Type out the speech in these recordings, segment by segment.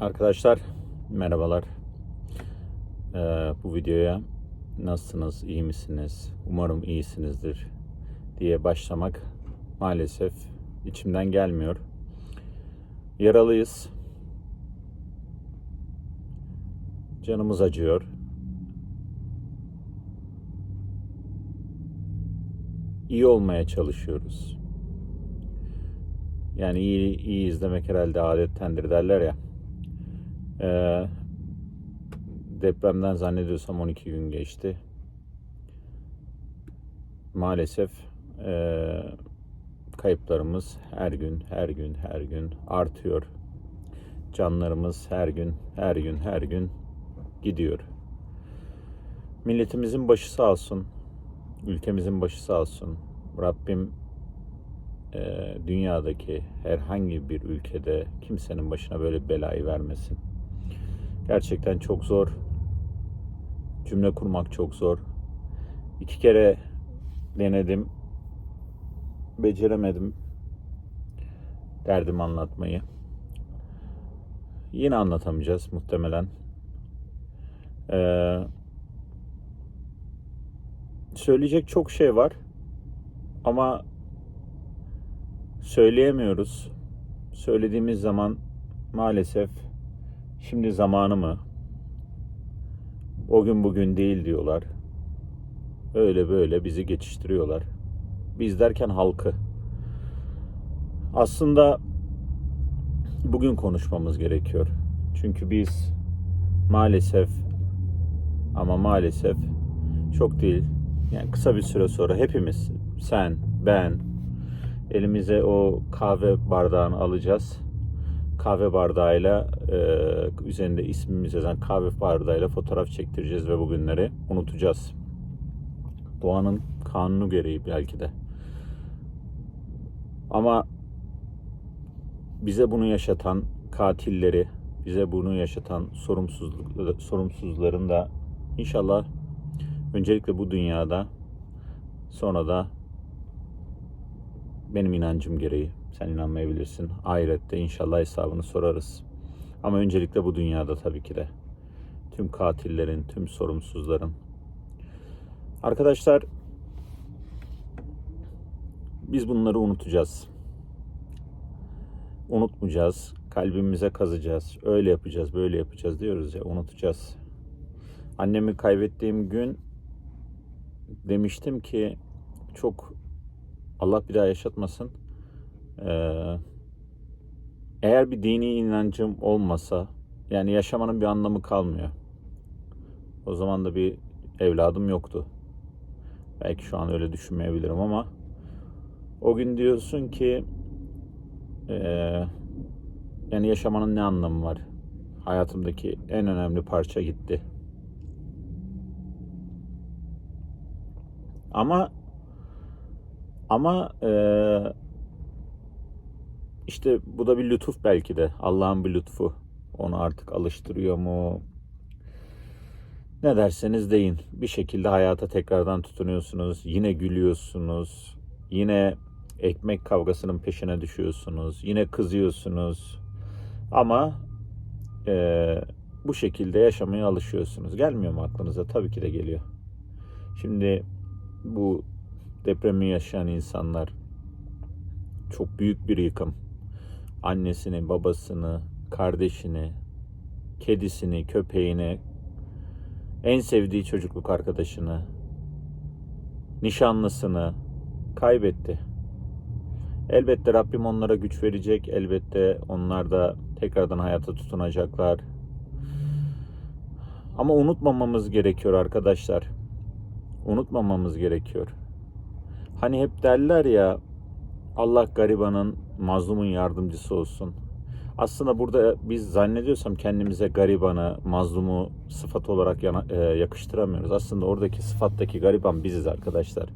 Arkadaşlar merhabalar. Ee, bu videoya nasılsınız, iyi misiniz? Umarım iyisinizdir diye başlamak maalesef içimden gelmiyor. Yaralıyız. Canımız acıyor. İyi olmaya çalışıyoruz. Yani iyi, iyi izlemek herhalde adettendir derler ya. Ee, depremden zannediyorsam 12 gün geçti. Maalesef ee, kayıplarımız her gün, her gün, her gün artıyor. Canlarımız her gün, her gün, her gün gidiyor. Milletimizin başı sağ olsun. Ülkemizin başı sağ olsun. Rabbim e, dünyadaki herhangi bir ülkede kimsenin başına böyle belayı vermesin. Gerçekten çok zor. Cümle kurmak çok zor. İki kere denedim. Beceremedim. Derdimi anlatmayı. Yine anlatamayacağız muhtemelen. Ee, söyleyecek çok şey var. Ama söyleyemiyoruz. Söylediğimiz zaman maalesef şimdi zamanı mı? O gün bugün değil diyorlar. Öyle böyle bizi geçiştiriyorlar. Biz derken halkı. Aslında bugün konuşmamız gerekiyor. Çünkü biz maalesef ama maalesef çok değil. Yani kısa bir süre sonra hepimiz sen, ben, elimize o kahve bardağını alacağız. Kahve bardağıyla e, üzerinde ismimiz yazan kahve bardağıyla fotoğraf çektireceğiz ve bugünleri unutacağız. Doğanın kanunu gereği belki de. Ama bize bunu yaşatan katilleri, bize bunu yaşatan sorumsuzluk, sorumsuzların da inşallah öncelikle bu dünyada sonra da benim inancım gereği. Sen inanmayabilirsin. Ahirette inşallah hesabını sorarız. Ama öncelikle bu dünyada tabii ki de. Tüm katillerin, tüm sorumsuzların. Arkadaşlar biz bunları unutacağız. Unutmayacağız. Kalbimize kazacağız. Öyle yapacağız, böyle yapacağız diyoruz ya. Unutacağız. Annemi kaybettiğim gün demiştim ki çok Allah bir daha yaşatmasın. Ee, eğer bir dini inancım olmasa yani yaşamanın bir anlamı kalmıyor. O zaman da bir evladım yoktu. Belki şu an öyle düşünmeyebilirim ama o gün diyorsun ki e, yani yaşamanın ne anlamı var? Hayatımdaki en önemli parça gitti. Ama ama e, işte bu da bir lütuf belki de. Allah'ın bir lütfu. Onu artık alıştırıyor mu? Ne derseniz deyin. Bir şekilde hayata tekrardan tutunuyorsunuz. Yine gülüyorsunuz. Yine ekmek kavgasının peşine düşüyorsunuz. Yine kızıyorsunuz. Ama e, bu şekilde yaşamaya alışıyorsunuz. Gelmiyor mu aklınıza? Tabii ki de geliyor. Şimdi bu depremi yaşayan insanlar çok büyük bir yıkım. Annesini, babasını, kardeşini, kedisini, köpeğini, en sevdiği çocukluk arkadaşını, nişanlısını kaybetti. Elbette Rabbim onlara güç verecek. Elbette onlar da tekrardan hayata tutunacaklar. Ama unutmamamız gerekiyor arkadaşlar. Unutmamamız gerekiyor. Hani hep derler ya Allah garibanın, mazlumun yardımcısı olsun. Aslında burada biz zannediyorsam kendimize garibanı, mazlumu sıfat olarak yana, e, yakıştıramıyoruz. Aslında oradaki sıfattaki gariban biziz arkadaşlar.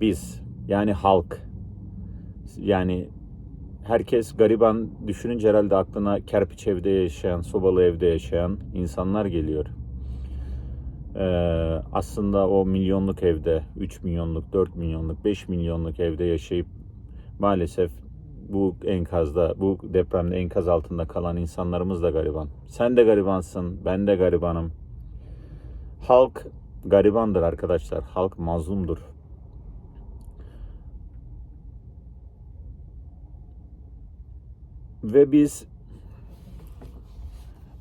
Biz yani halk. Yani herkes gariban düşününce herhalde aklına kerpiç evde yaşayan, sobalı evde yaşayan insanlar geliyor. Ee, aslında o milyonluk evde, 3 milyonluk, 4 milyonluk, 5 milyonluk evde yaşayıp maalesef bu enkazda, bu depremde enkaz altında kalan insanlarımız da gariban. Sen de garibansın, ben de garibanım. Halk garibandır arkadaşlar. Halk mazlumdur. Ve biz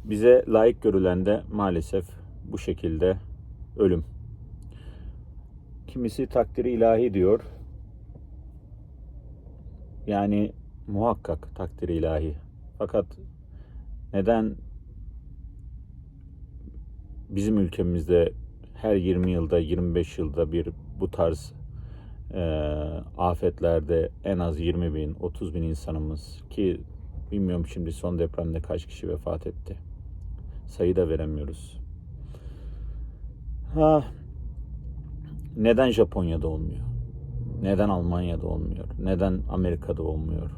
bize layık görülen de maalesef bu şekilde ölüm. Kimisi takdiri ilahi diyor. Yani muhakkak takdiri ilahi. Fakat neden bizim ülkemizde her 20 yılda 25 yılda bir bu tarz e, afetlerde en az 20 bin 30 bin insanımız ki bilmiyorum şimdi son depremde kaç kişi vefat etti. Sayı da veremiyoruz. Ha neden Japonya'da olmuyor neden Almanya'da olmuyor neden Amerika'da olmuyor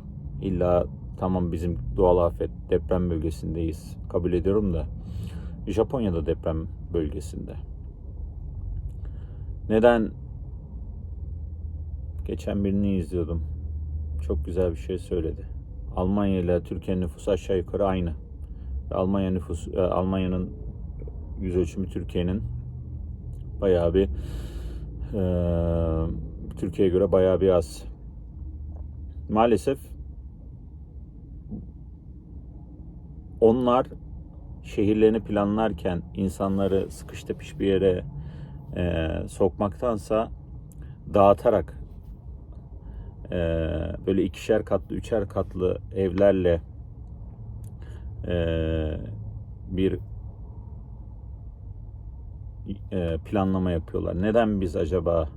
İlla tamam bizim doğal afet deprem bölgesindeyiz kabul ediyorum da Japonya'da deprem bölgesinde. Neden? Geçen birini izliyordum. Çok güzel bir şey söyledi. Almanya ile Türkiye nüfusu aşağı yukarı aynı. Almanya nüfusu e, Almanya'nın yüz ölçümü Türkiye'nin bayağı bir e, Türkiye'ye göre bayağı bir az. Maalesef onlar şehirlerini planlarken insanları sıkış tepiş bir yere e, sokmaktansa dağıtarak e, böyle ikişer katlı, üçer katlı evlerle e, bir e, planlama yapıyorlar. Neden biz acaba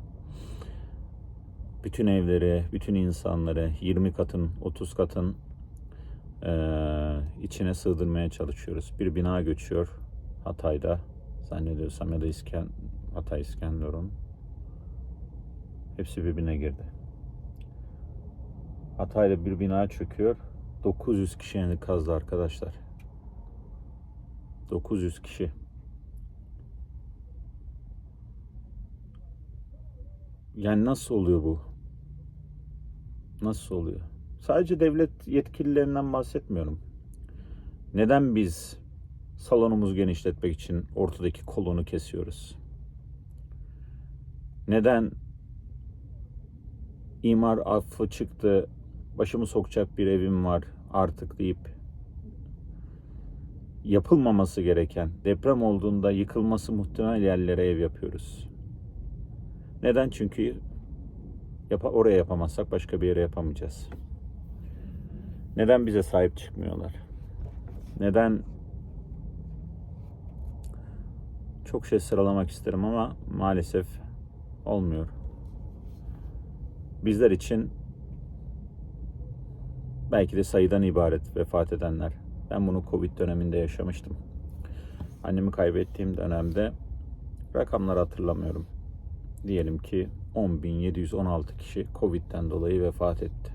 bütün evleri, bütün insanları 20 katın, 30 katın ee, içine sığdırmaya çalışıyoruz. Bir bina göçüyor Hatay'da zannediyorsam ya da İsken, Hatay İskenderun. Hepsi birbirine girdi. Hatay'da bir bina çöküyor. 900 kişi enkazda arkadaşlar. 900 kişi. Yani nasıl oluyor bu? Nasıl oluyor? Sadece devlet yetkililerinden bahsetmiyorum. Neden biz salonumuzu genişletmek için ortadaki kolonu kesiyoruz? Neden imar affı çıktı, başımı sokacak bir evim var artık deyip yapılmaması gereken, deprem olduğunda yıkılması muhtemel yerlere ev yapıyoruz. Neden? Çünkü yap oraya yapamazsak başka bir yere yapamayacağız. Neden bize sahip çıkmıyorlar? Neden çok şey sıralamak isterim ama maalesef olmuyor. Bizler için belki de sayıdan ibaret vefat edenler. Ben bunu Covid döneminde yaşamıştım. Annemi kaybettiğim dönemde rakamları hatırlamıyorum. Diyelim ki 10.716 kişi Covid'den dolayı vefat etti.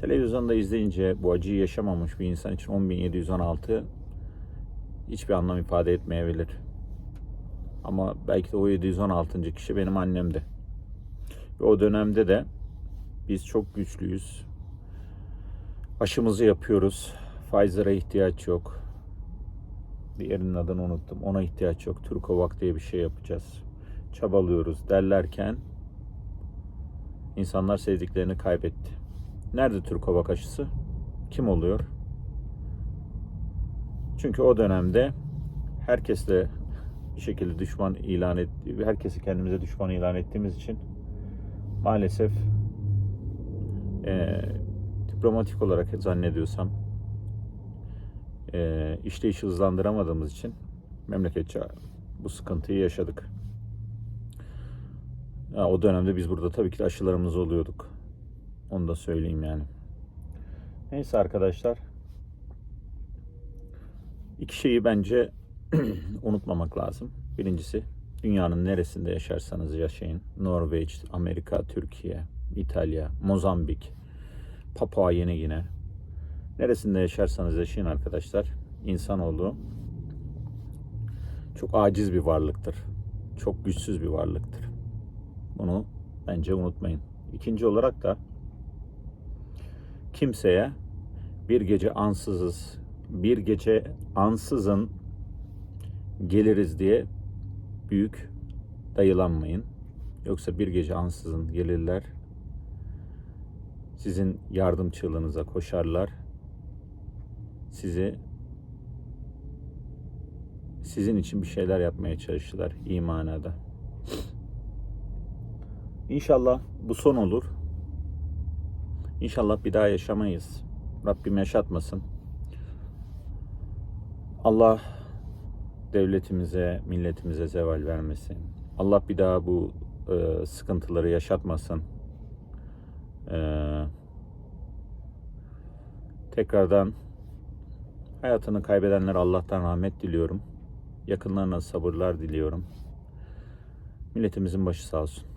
Televizyonda izleyince bu acıyı yaşamamış bir insan için 10.716 hiçbir anlam ifade etmeyebilir. Ama belki de o 716. kişi benim annemdi. Ve o dönemde de biz çok güçlüyüz. Aşımızı yapıyoruz. Pfizer'a ihtiyaç yok. Diğerinin adını unuttum. Ona ihtiyaç yok. Turkovac diye bir şey yapacağız. Çabalıyoruz derlerken insanlar sevdiklerini kaybetti. Nerede Türk Hava aşısı? Kim oluyor? Çünkü o dönemde herkesle bir şekilde düşman ilan et, herkesi kendimize düşman ilan ettiğimiz için maalesef e, diplomatik olarak zannediyorsam e, işleyişi hızlandıramadığımız için memleketçe bu sıkıntıyı yaşadık. Ya, o dönemde biz burada tabii ki de aşılarımız oluyorduk. Onu da söyleyeyim yani. Neyse arkadaşlar. İki şeyi bence unutmamak lazım. Birincisi dünyanın neresinde yaşarsanız yaşayın. Norveç, Amerika, Türkiye, İtalya, Mozambik, Papua Yeni Gine. Neresinde yaşarsanız yaşayın arkadaşlar. İnsanoğlu çok aciz bir varlıktır. Çok güçsüz bir varlıktır. Bunu bence unutmayın. İkinci olarak da kimseye bir gece ansızız, bir gece ansızın geliriz diye büyük dayılanmayın. Yoksa bir gece ansızın gelirler. Sizin yardım çığlığınıza koşarlar. Sizi sizin için bir şeyler yapmaya çalışırlar iyi manada. İnşallah bu son olur. İnşallah bir daha yaşamayız. Rabbim yaşatmasın. Allah devletimize, milletimize zeval vermesin. Allah bir daha bu e, sıkıntıları yaşatmasın. E, tekrardan hayatını kaybedenlere Allah'tan rahmet diliyorum. Yakınlarına sabırlar diliyorum. Milletimizin başı sağ olsun.